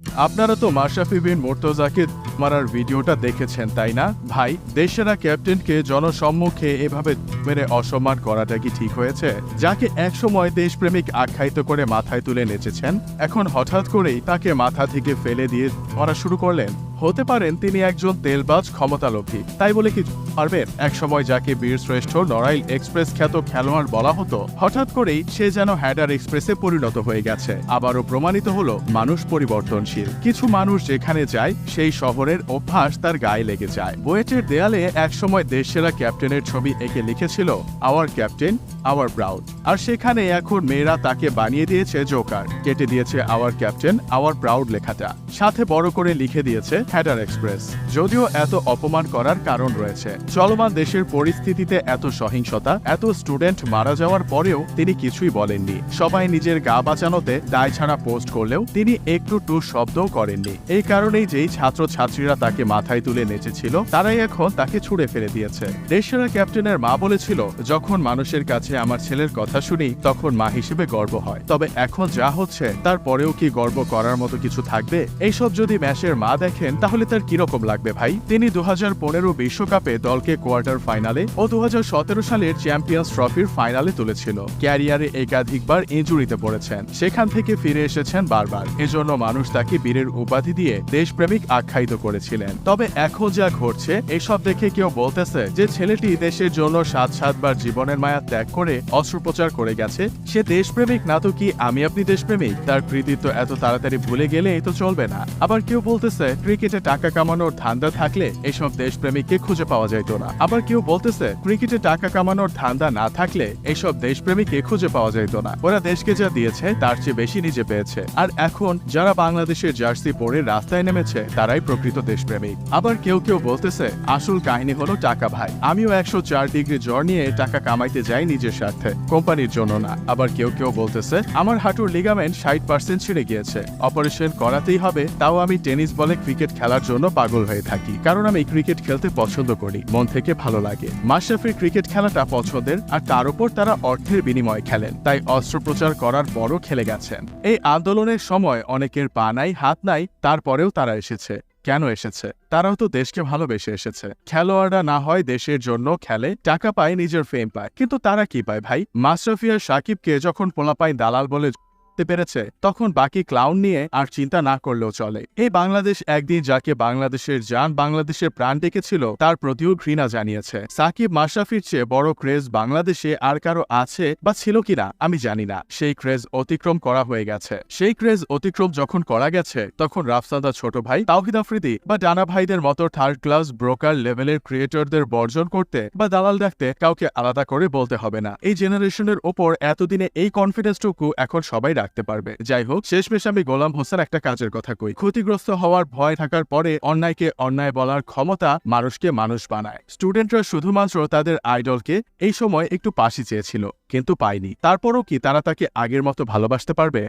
আপনারা তো মাশরাফি বিন মোর্তজাকে মারার ভিডিওটা দেখেছেন, তাই না? ভাই, দেশেরা ক্যাপ্টেনকে জনসম্মুখে এভাবে মেরে অসম্মান করাটা কি ঠিক হয়েছে? যাকে একসময় দেশপ্রেমিক আখ্যায়িত করে মাথায় তুলে নেচেছেন, এখন হঠাৎ করেই তাকে মাথা থেকে ফেলে দিয়ে মরা শুরু করলেন। হতে পারেন তিনি একজন তেলবাজ, ক্ষমতালোভী। তাই বলে কি পারবেন? একসময় যাকে বীর শ্রেষ্ঠ নড়াইল এক্সপ্রেস খ্যাত খেলোয়াড় বলা হতো, হঠাৎ করেই সে যেন হ্যাডার এক্সপ্রেসে পরিণত হয়ে গেছে। আবারও প্রমাণিত হলো, মানুষ পরিবর্তনশীল। কিছু মানুষ যেখানে যায়, সেই শহরের অভ্যাস তার গায়ে লেগে যায়। বুয়েটের দেয়ালে একসময় দেশসেরা ক্যাপ্টেনের ছবি এঁকে লিখেছিল আওয়ার ক্যাপ্টেন আওয়ার প্রাউড আর সেখানে এখন মেয়েরা তাকে বানিয়ে দিয়েছে জোকার। কেটে দিয়েছে আওয়ার ক্যাপ্টেন আওয়ার প্রাউড লেখাটা। সাথে বড় করে লিখে দিয়েছে হ্যাডার এক্সপ্রেস, যদিও এত অপমান করার কারণ রয়েছে। চলমান দেশের পরিস্থিতিতে এত সহিংসতা, এত স্টুডেন্ট মারা যাওয়ার পরেও তিনি কিছুই বলেননি। সবাই নিজের গা বাঁচানোতে দায় ছাড়া পোস্ট করলেও তিনি একটু টু শব্দও করেননি। এই কারণেই যেই ছাত্র ছাত্রীরা তাকে মাথায় তুলে নেচেছিল, তারাই এখন তাকে ছুড়ে ফেলে দিয়েছে। দেশেরা ক্যাপ্টেনের মা বলেছিল, যখন মানুষের কাছে আমার ছেলের কথা শুনি, তখন মা হিসেবে গর্ব হয়। তবে এখন যা হচ্ছে তারপরেও কি গর্ব করার মতো কিছু থাকবে? এইসব যদি ম্যাচের মা দেখেন তাহলে তার কীরকম লাগবে ভাই? তিনি দু হাজার বিশ্বকাপে দলকে কোয়ার্টার ফাইনালে ও দু হাজার সতেরো সালের চ্যাম্পিয়ন্স ট্রফির ফাইনালে তুলেছিল। ক্যারিয়ারে একাধিকবার ইঞ্জুরিতে পড়েছেন। সেখান থেকে ফিরে এসেছেন বারবার। এজন্য মানুষ তাকে বীরের উপাধি দিয়ে দেশপ্রেমিক আখ্যায়িত করেছিলেন। তবে এখন যা ঘটছে, এসব দেখে কেউ বলতেছে যে ছেলেটি দেশের জন্য সাত সাতবার জীবনের মায়া ত্যাগ করে অস্ত্রোপচার করে গেছে। সে দেশপ্রেমিক না তো কি আমি আপনি দেশপ্রেমিক? তার কৃতিত্ব এত তাড়াতাড়ি ভুলে গেলে এই তো চলবে না। আবার কেউ বলতেছে, ক্রিকেটে টাকা কামানোর ধান্দা থাকলে এসব দেশপ্রেমিককে খুঁজে পাওয়া যাইতো না। আবার কেউ বলতেছে, ক্রিকেটে টাকা কামানোর ধান্দা না থাকলে এইসব দেশপ্রেমিককে খুঁজে পাওয়া যাইতো না। ওরা দেশকে যা দিয়েছে, তার চেয়ে বেশি নিজে পেয়েছে। আর এখন, যারা বাংলাদেশের জার্সি পরে রাস্তায় নেমেছে, তারাই প্রকৃত দেশপ্রেমিক। আবার কেউ কেউ বলতেছে, আসল কাহিনী হলো টাকা ভাই। আমিও একশো চার ডিগ্রি জ্বর নিয়ে টাকা কামাইতে যাই নিজের স্বার্থে, কোম্পানির জন্য না। আবার কেউ কেউ বলতেছে, আমার হাঁটুর লিগামেন্ট ষাট পার্সেন্ট ছিঁড়ে গিয়েছে। অপারেশন করাতেই হবে, তাও আমি টেনিস বলে ক্রিকেট খেলার জন্য পাগল হয়ে থাকি। কারণ আমি ক্রিকেট খেলতে পছন্দ করি, মন থেকে ভালো লাগে। মাশরাফির ক্রিকেট খেলাটা পছন্দের, আর তার উপর তারা অর্থের বিনিময়ে খেলেন। তাই অস্ত্রোপচার করার পরও খেলে গেছেন। এই আন্দোলনের সময় অনেকের পা নাই, হাত নাই, তারপরেও তারা এসেছে। কেন এসেছে? তারাও তো দেশকে ভালোবেসে এসেছে। খেলোয়াড়রা না হয় দেশের জন্য খেলে, টাকা পায়, নিজের ফেম পায়। কিন্তু তারা কি পায় ভাই? মাশরাফি আর সাকিবকে যখন পোলাপাই দালাল বলে করতে পেরেছে, তখন বাকি ক্লাউন নিয়ে আর চিন্তা না করলেও চলে। এই বাংলাদেশ, একদিন যাকে বাংলাদেশের যান বাংলাদেশের প্রাণ ডেকেছিল, তার প্রতিও ঘৃণা জানিয়েছে। সাকিব মাশরাফির চেয়ে বড় ক্রেজ বাংলাদেশে আর কারও আছে বা ছিল কিনা, আমি জানি না। সেই ক্রেজ অতিক্রম করা হয়ে গেছে। সেই ক্রেজ অতিক্রম যখন করা গেছে, তখন রাফসাদা ছোট ভাই, তাওহিদ আফ্রিদি বা ডানা ভাইদের মতো থার্ড ক্লাস ব্রোকার লেভেলের ক্রিয়েটরদের বর্জন করতে বা দালাল ডাকতে কাউকে আলাদা করে বলতে হবে না। এই জেনারেশনের ওপর এতদিনে এই কনফিডেন্সটুকু এখন সবাই রাখতে পারবে। যাই হোক, শেষমেশ আমি গোলাম হোসেন একটা কাজের কথা কই। ক্ষতিগ্রস্ত হওয়ার ভয় থাকার পরে অন্যায়কে অন্যায় বলার ক্ষমতা মানুষকে মানুষ বানায়। স্টুডেন্টরা শুধুমাত্র তাদের আইডলকে এই সময় একটু পাশি চেয়েছিল, কিন্তু পায়নি। তারপরও কি তারা তাকে আগের মতো ভালোবাসতে পারবে?